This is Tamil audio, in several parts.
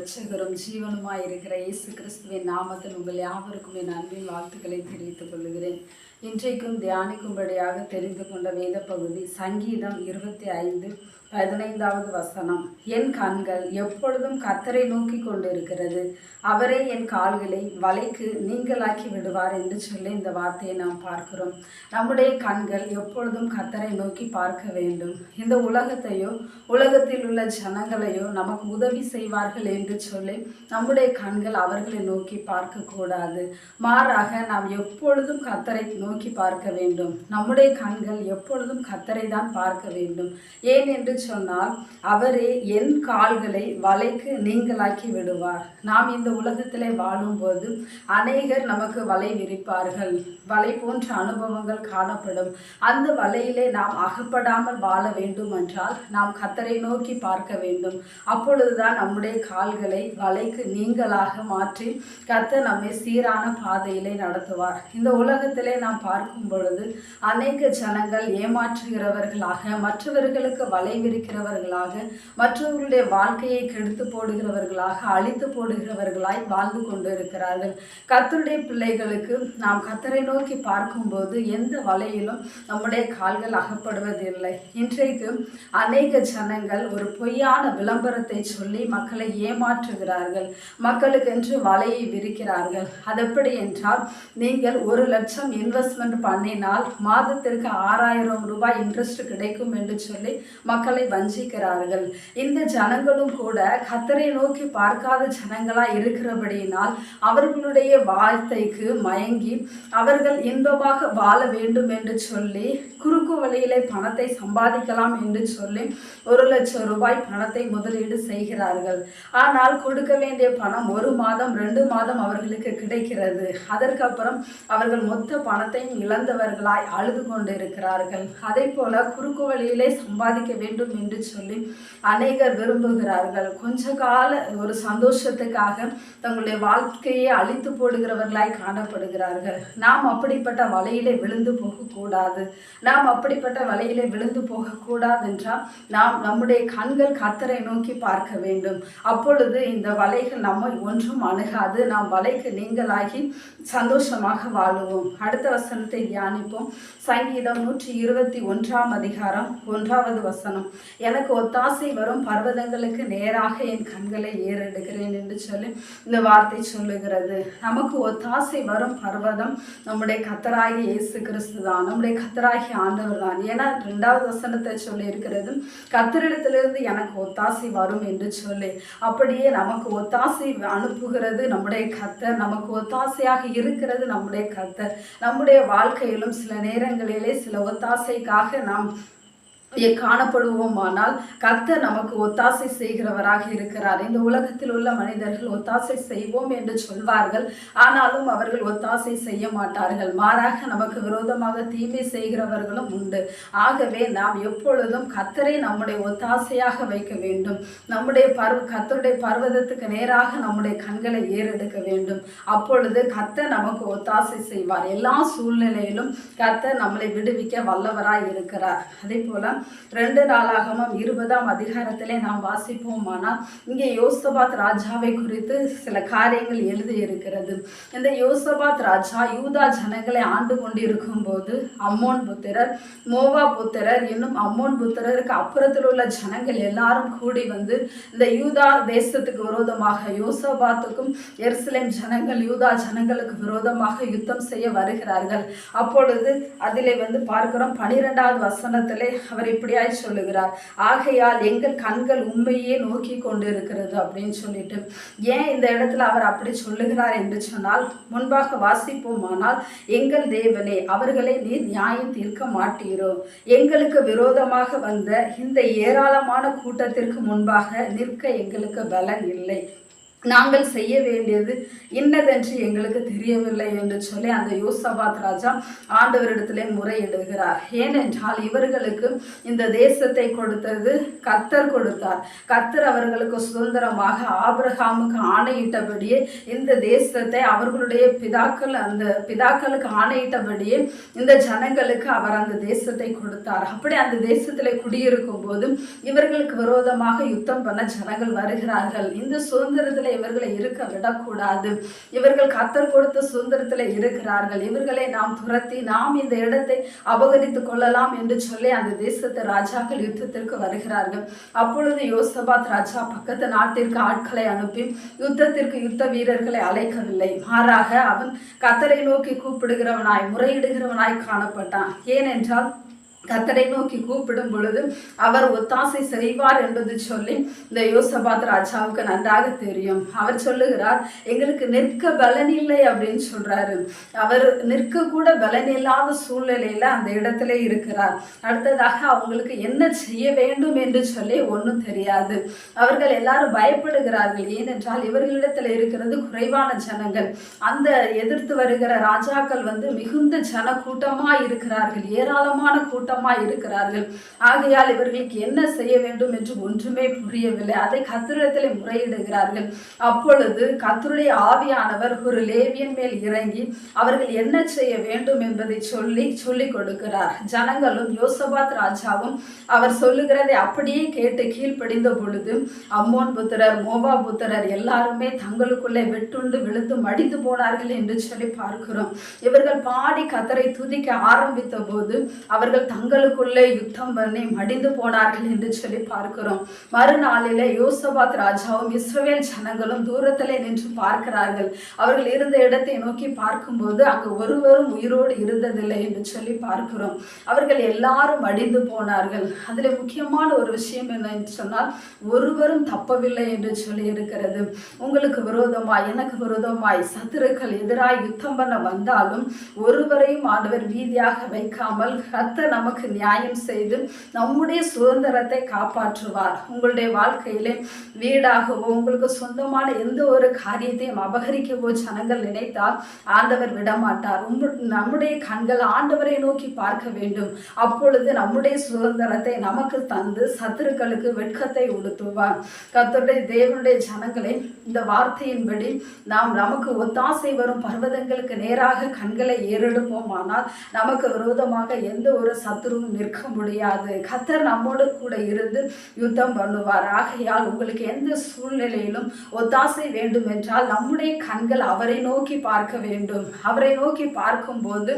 ரட்சகரும் ஜீவனுமாய் இருக்கிற இயேசு கிறிஸ்துவின் நாமத்தில் உங்கள் யாவருக்கும் என் அன்பின் வாழ்த்துக்களை தெரிவித்துக் கொள்கிறேன். இன்றைக்கும் தியானிக்கும்படியாக தெரிந்து கொண்ட வேத பகுதி சங்கீதம் இருபத்தி ஐந்து பதினைந்தாவது வசனம். என் கண்கள் எப்பொழுதும் கத்தரை நோக்கி கொண்டிருக்கிறது. அவரே என் கால்களை வலைக்கு நீங்களாக்கி விடுவார் என்று சொல்லி இந்த வார்த்தையை நாம் பார்க்கிறோம். நம்முடைய கண்கள் எப்பொழுதும் கத்தரை நோக்கி பார்க்க வேண்டும். இந்த உலகத்தையோ உலகத்தில் உள்ள ஜனங்களையோ நமக்கு உதவி செய்வார்கள் என்று சொல்லி நம்முடைய கண்கள் அவர்களை நோக்கி பார்க்க கூடாது மாறாக நாம் எப்பொழுதும் கத்தரை நோக்கி பார்க்க வேண்டும். நம்முடைய கண்கள் எப்பொழுதும் கத்தரை தான் பார்க்க வேண்டும். ஏன் என்று சொன்னால் அவரே என் கால்களை வலைக்கு நீங்களாக்கி விடுவார். நாம் இந்த உலகத்திலே வாழும்போது அநேகர் நமக்கு வலை விரிப்பார்கள். வலை போன்ற அனுபவங்கள் காணப்படும். அந்த வலையிலே நாம் அகப்படாமல் வாழ வேண்டும் என்றால் நாம் கத்தரை நோக்கி பார்க்க வேண்டும். அப்பொழுதுதான் நம்முடைய கால்களை வலைக்கு நீங்களாக மாற்றி கத்தர் நம்மை சீரான பாதையிலே நடத்துவார். இந்த உலகத்திலே நாம் பார்க்கும் பொழுது அநேக ஜனங்கள் ஏமாற்றுகிறவர்களாக மற்றவர்களுக்கு வலை விரிக்கிறவர்களாக மற்றவர்களுடைய வாழ்க்கையை கெடுத்து போடுகிறவர்களாக அழித்து போடுகிறவர்களாய் வாழ்ந்து கொண்டிருக்கிறார்கள். கத்தருடைய பிள்ளைகளுக்கு நாம் கத்தரை நோக்கி பார்க்கும்போது எந்த வலையிலும் நம்முடைய கால்கள் அகப்படுவதில்லை. இன்றைக்கு அநேக ஜனங்கள் ஒரு பொய்யான விளம்பரத்தை சொல்லி மக்களை ஏமாற்றுகிறார்கள். மக்களுக்கென்று வலையை விரிக்கிறார்கள். அது எப்படி என்றால் நீங்கள் ஒரு லட்சம் இன்வெஸ்ட் இன்வெஸ்ட்மெண்ட் பண்ணினால் மாதத்திற்கு ஆறாயிரம் ரூபாய் இன்ட்ரெஸ்ட் கிடைக்கும் என்று சொல்லி மக்களை வஞ்சிக்கிறார்கள். இந்த ஜனங்களும் கூட கத்தரை நோக்கி பார்க்காத ஜனங்களா இருக்கிறபடியினால் அவர்களுடைய வார்த்தைக்கு மயங்கி அவர்கள் இன்பமாக வாழ வேண்டும் என்று சொல்லி குறுக்கு வழியிலே பணத்தை சம்பாதிக்கலாம் என்று சொல்லி ஒரு லட்சம் ரூபாய் பணத்தை முதலீடு செய்கிறார்கள். ஆனால் கொடுக்க வேண்டிய பணம் ஒரு மாதம் ரெண்டு மாதம் அவர்களுக்கு கிடைக்கிறது. அதற்கப்புறம் அவர்கள் மொத்த பணத்தை எல்லாவற்றையும் இழந்தவர்களாய் அழுது கொண்டிருக்கிறார்கள். அதே போல குறுக்கு வழியிலே சம்பாதிக்க வேண்டும் என்று சொல்லி அநேகர் விரும்புகிறார்கள். கொஞ்ச கால ஒரு சந்தோஷத்துக்காக தங்களுடைய வாழ்க்கையை அழித்து போடுகிறவர்களாய் காணப்படுகிறார்கள். நாம் அப்படிப்பட்ட வலையிலே விழுந்து போகக்கூடாது. நாம் அப்படிப்பட்ட வலையிலே விழுந்து போகக்கூடாது என்றால் நாம் நம்முடைய கண்கள் கத்தரை நோக்கி பார்க்க வேண்டும். அப்பொழுது இந்த வலைகள் நம்மை ஒன்றும் அணுகாது. நாம் வலைக்கு நீங்களாகி சந்தோஷமாக வாழுவோம். அடுத்த வசனத்தை தியானிப்போம். சங்கீதம் நூற்றி இருபத்தி ஒன்றாம் அதிகாரம் ஒன்றாவது வசனம். எனக்கு ஒத்தாசை வரும் பர்வதங்களுக்கு நேராக என் கண்களை ஏறெடுக்கிறேன் என்று சொல்லி இந்த வார்த்தை சொல்லுகிறது. நமக்கு ஒத்தாசை வரும் பர்வதம் நம்முடைய கத்தராகி இயேசு கிறிஸ்து தான் நம்முடைய கத்தராகி ஆண்டவர் தான். ஏன்னா ரெண்டாவது வசனத்தை சொல்லி இருக்கிறது கத்தரிடத்திலிருந்து எனக்கு ஒத்தாசை வரும் என்று சொல்லி. அப்படியே நமக்கு ஒத்தாசை அனுப்புகிறது நம்முடைய கத்தர் நமக்கு ஒத்தாசையாக இருக்கிறது நம்முடைய கத்தர் நம்முடைய வாழ்க்கையிலும் சில நேரங்களிலே சில ஒத்தாசைக்காக நாம் காணப்படுவோமானால் கர்த்தர் நமக்கு ஒத்தாசை செய்கிறவராக இருக்கிறார். இந்த உலகத்தில் உள்ள மனிதர்கள் ஒத்தாசை செய்வோம் என்று சொல்வார்கள். ஆனாலும் அவர்கள் ஒத்தாசை செய்ய மாட்டார்கள். மாறாக நமக்கு விரோதமாக தீமை செய்கிறவர்களும் உண்டு. ஆகவே நாம் எப்பொழுதும் கத்தரை நம்முடைய ஒத்தாசையாக வைக்க வேண்டும். நம்முடைய பர்வ கத்தருடைய பர்வதத்துக்கு நேராக நம்முடைய கண்களை ஏறெடுக்க வேண்டும். அப்பொழுது கத்தர் நமக்கு ஒத்தாசை செய்வார். எல்லா சூழ்நிலையிலும் கத்தர் நம்மளை விடுவிக்க வல்லவராய் இருக்கிறார். அதே போல ரெண்டு நாளாகமும் இருபதாம் அதிகாரத்திலே நாம் வாசிப்போமானால் இங்கே யோசபாத் ராஜாவை குறித்து சில காரியங்கள் எழுதி இருக்கிறது. இந்த யோசபாத் ராஜா யூதா ஜனங்களை ஆண்டு கொண்டிருக்கும் போது அம்மோன் புத்திரர் மோவா புத்திரர் இன்னும் அம்மோன் புத்திரருக்கு அப்புறத்தில் உள்ள ஜனங்கள் எல்லாரும் கூடி வந்து இந்த யூதா தேசத்துக்கு விரோதமாக யோசபாத்துக்கும் எருசலேம் ஜனங்கள் யூதா ஜனங்களுக்கு விரோதமாக யுத்தம் செய்ய வருகிறார்கள். அப்பொழுது அதிலே வந்து பார்க்கிறோம் பனிரெண்டாவது வசனத்திலே அவர் இப்படியாய் சொல்லுகிறார். ஆகையால் எங்கள் கண்கள் உண்மையே நோக்கி கொண்டு இருக்கிறது அப்படின்னு சொல்லிட்டு ஏன் இந்த இடத்துல அவர் அப்படி சொல்லுகிறார் என்று சொன்னால் முன்பாக வாசிப்போமானால் எங்கள் தேவனே அவர்களை நீர் நியாயம் தீர்க்க மாட்டீரோ? எங்களுக்கு விரோதமாக வந்த இந்த ஏராளமான கூட்டத்திற்கு முன்பாக நிற்க எங்களுக்கு பலன் இல்லை. நாங்கள் செய்ய வேண்டியது இன்னதென்று எங்களுக்கு தெரியவில்லை என்று சொல்லி அந்த யோசபாத் ராஜா ஆண்டவரிடத்திலே முறையிடுகிறார். ஏனென்றால் இவர்களுக்கு இந்த தேசத்தை கொடுத்தது கர்த்தர் கொடுத்தார். கர்த்தர் அவர்களுக்கு சுதந்திரமாக ஆபிரகாமுக்கு ஆணையிட்டபடியே இந்த தேசத்தை அவர்களுடைய பிதாக்கள் அந்த பிதாக்களுக்கு ஆணையிட்டபடியே இந்த ஜனங்களுக்கு அவர் அந்த தேசத்தை கொடுத்தார். அப்படி அந்த தேசத்தில் குடியிருக்கும் போது இவர்களுக்கு விரோதமாக யுத்தம் பண்ண ஜனங்கள் வருகிறார்கள். இந்த சுதந்திரத்தில் இவர்களை இருக்க விடக்கூடாது. இவர்கள் கத்தர் கொடுத்த சுதந்திரத்தில் இருக்கிறார்கள். இவர்களை நாம் துரத்தி நாம் இந்த இடத்தை அபகரித்துக் கொள்ளலாம் என்று சொல்லி அந்த தேசத்து ராஜாக்கள் யுத்தத்திற்கு வருகிறார்கள். அப்பொழுது யோசபாத் ராஜா பக்கத்து நாட்டிற்கு ஆட்களை அனுப்பி யுத்தத்திற்கு யுத்த வீரர்களை அழைக்கவில்லை. மாறாக அவன் கத்தரை நோக்கி கூப்பிடுகிறவனாய் முறையிடுகிறவனாய் காணப்பட்டான். ஏனென்றால் கத்தரை நோக்கி கூப்பிடும் பொழுது அவர் ஒத்தாசை செய்வார் என்பது சொல்லி இந்த யோசபாத் ராஜாவுக்கு நன்றாக தெரியும். அவர் சொல்லுகிறார் எங்களுக்கு நிற்க பலன் இல்லை அப்படின்னு சொல்றாரு. அவர் நிற்க கூட பலன் இல்லாத சூழ்நிலையில அந்த இடத்துல இருக்கிறார். அடுத்ததாக அவங்களுக்கு என்ன செய்ய வேண்டும் என்று சொல்லி ஒன்றும் தெரியாது. அவர்கள் எல்லாரும் பயப்படுகிறார்கள். ஏனென்றால் இவர்களிடத்துல இருக்கிறது குறைவான ஜனங்கள். அந்த எதிர்த்து வருகிற ராஜாக்கள் வந்து மிகுந்த ஜன கூட்டமா இருக்கிறார்கள். ஏராளமான கூட்டம் கூட்டமாய் இருக்கிறார்கள். ஆகையால் இவர்களுக்கு என்ன செய்ய வேண்டும் என்று ஒன்றுமே புரியவில்லை. அதை கத்திரத்தில் முறையிடுகிறார்கள். அப்பொழுது கத்தருடைய ஆவியானவர் ஒரு லேவியன் மேல் இறங்கி அவர்கள் என்ன செய்ய வேண்டும் என்பதை சொல்லி சொல்லி கொடுக்கிறார். ஜனங்களும் யோசபாத் ராஜாவும் அவர் சொல்லுகிறதை அப்படியே கேட்டு கீழ்ப்படிந்த பொழுது அம்மோன் புத்திரர் மோபா புத்திரர் எல்லாருமே தங்களுக்குள்ளே வெட்டுண்டு விழுந்து மடிந்து போனார்கள் என்று சொல்லி பார்க்கிறோம். இவர்கள் பாடி கத்தரை துதிக்க ஆரம்பித்த போது அவர்கள் தங்களுக்குள்ளே யுத்தம் பண்ணி மடிந்து போனார்கள் என்று சொல்லி பார்க்கிறோம். மறுநாளிலே யோசபாத் ராஜாவும் இஸ்ரவேல் ஜனங்களும் தூரத்திலே நின்று பார்க்கிறார்கள். அவர்கள் இருந்த இடத்தை நோக்கி பார்க்கும்போது அங்கு ஒருவரும் உயிரோடு இருந்ததில்லை என்று சொல்லி பார்க்கிறோம். அவர்கள் எல்லாரும் மடிந்து போனார்கள். அதில் முக்கியமான ஒரு விஷயம் என்ன என்று சொன்னால் ஒருவரும் தப்பவில்லை என்று சொல்லி இருக்கிறது. உங்களுக்கு விரோதமாய் எனக்கு விரோதமாய் சத்துருக்கள் எதிராய் யுத்தம் பண்ண வந்தாலும் ஒருவரையும் ஆண்டவர் வீதியாக வைக்காமல் கத்த நமக்கு நியாயம் செய்து நம்முடைய சுதந்திரத்தை காப்பாற்றுவார். உங்களுடைய வாழ்க்கையிலே வீடாகவோ உங்களுக்கு சொந்தமான எந்த ஒரு காரியத்தையும் அபகரிக்கவோ ஜனங்கள் நினைத்தால் ஆண்டவர் விடமாட்டார். நம்முடைய கண்கள் ஆண்டவரை நோக்கி பார்க்க வேண்டும். அப்பொழுது நம்முடைய சுதந்திரத்தை நமக்கு தந்து சத்துருக்களுக்கு வெட்கத்தை உடுத்துவார். கத்தருடைய தேவனுடைய ஜனங்களை இந்த வார்த்தையின்படி நாம் நமக்கு ஒத்தாசை வரும் பர்வதங்களுக்கு நேராக கண்களை ஏறெடுப்போமானால் நமக்கு விரோதமாக எந்த ஒரு சத்துருவும் நிற்க முடியாது. கத்தர் நம்மோடு கூட இருந்து யுத்தம் பண்ணுவார். ஆகையால் உங்களுக்கு எந்த சூழ்நிலையிலும் ஒத்தாசை வேண்டும் என்றால் நம்முடைய கண்கள் அவரை நோக்கி பார்க்க வேண்டும். அவரை நோக்கி பார்க்கும் போது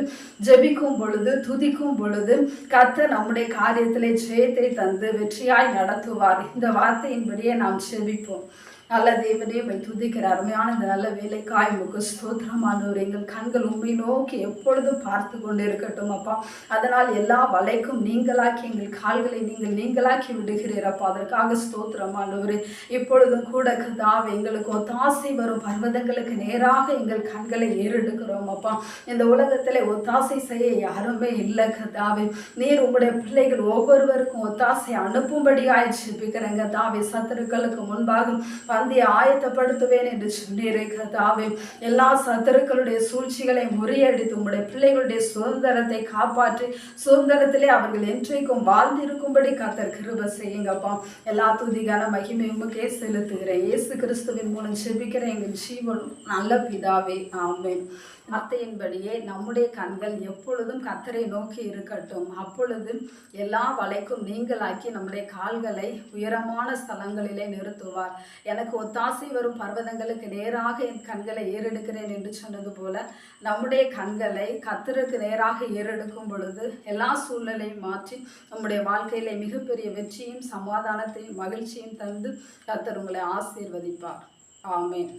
ஜெபிக்கும் பொழுது துதிக்கும் பொழுது கத்தர் நம்முடைய காரியத்திலே ஜெயத்தை தந்து வெற்றியாய் நடத்துவார். இந்த வார்த்தையின்படியே நாம் ஜெபிப்போம். நல்ல தேவனே மை துதிக்கிற அருமையான இந்த நல்ல வேலைக்காய் உமக்கு ஸ்தோத்திரமானவர். எங்கள் கண்கள் உண்மை நோக்கி எப்பொழுதும் பார்த்து கொண்டு இருக்கட்டும் அப்பா. அதனால் எல்லா வலைக்கும் நீங்களாக்கி எங்கள் கால்களை நீங்கள் நீங்களாக்கி விடுகிறீர் அப்பா. அதற்காக ஸ்தோத்திரமானவர் இப்பொழுதும் கூட கதாவை எங்களுக்கு ஒத்தாசை வரும் பர்வதங்களுக்கு நேராக எங்கள் கண்களை ஏறெடுக்கிறோம் அப்பா. இந்த உலகத்தில் ஒத்தாசை செய்ய யாருமே இல்லை கதாவே நீர் உங்களுடைய பிள்ளைகள் ஒவ்வொருவருக்கும் ஒத்தாசை அனுப்பும்படியாய் ஜிபிக்கிறேங்க தாவே சத்துருக்களுக்கு முன்பாக சந்தியை ஆயத்தப்படுத்துவேன் என்று சொன்னீரே கதாவே எல்லா சத்துருக்களுடைய சூழ்ச்சிகளை முறியடித்து உங்களுடைய பிள்ளைகளுடைய சுதந்திரத்தை காப்பாற்றி சுதந்திரத்திலே அவர்கள் என்றைக்கும் வாழ்ந்திருக்கும்படி கத்தர் கிருப செய்யுங்கப்பா. எல்லா துதிகான மகிமை உமக்கே செலுத்துகிறேன். இயேசு கிறிஸ்துவின் மூலம் செபிக்கிற எங்கள் ஜீவன் நல்ல பிதாவே. ஆமேன். வார்த்தையின்படியே நம்முடைய கண்கள் எப்பொழுதும் கத்தரை நோக்கி இருக்கட்டும். அப்பொழுது எல்லா வலைக்கும் நீங்களாக்கி நம்முடைய கால்களை உயரமான ஸ்தலங்களிலே நிறுத்துவார். எனக்கு ஒத்தாசை வரும் பர்வதங்களுக்கு நேராக என் கண்களை ஏறெடுக்கிறேன் என்று சொன்னது போல நம்முடைய கண்களை கத்தருக்கு நேராக ஏறெடுக்கும் பொழுது எல்லா சூழ்நிலையும் மாற்றி நம்முடைய வாழ்க்கையில மிகப்பெரிய வெற்றியும் சமாதானத்தையும் மகிழ்ச்சியும் தந்து கத்தர் உங்களை ஆசீர்வதிப்பார். ஆமேன்.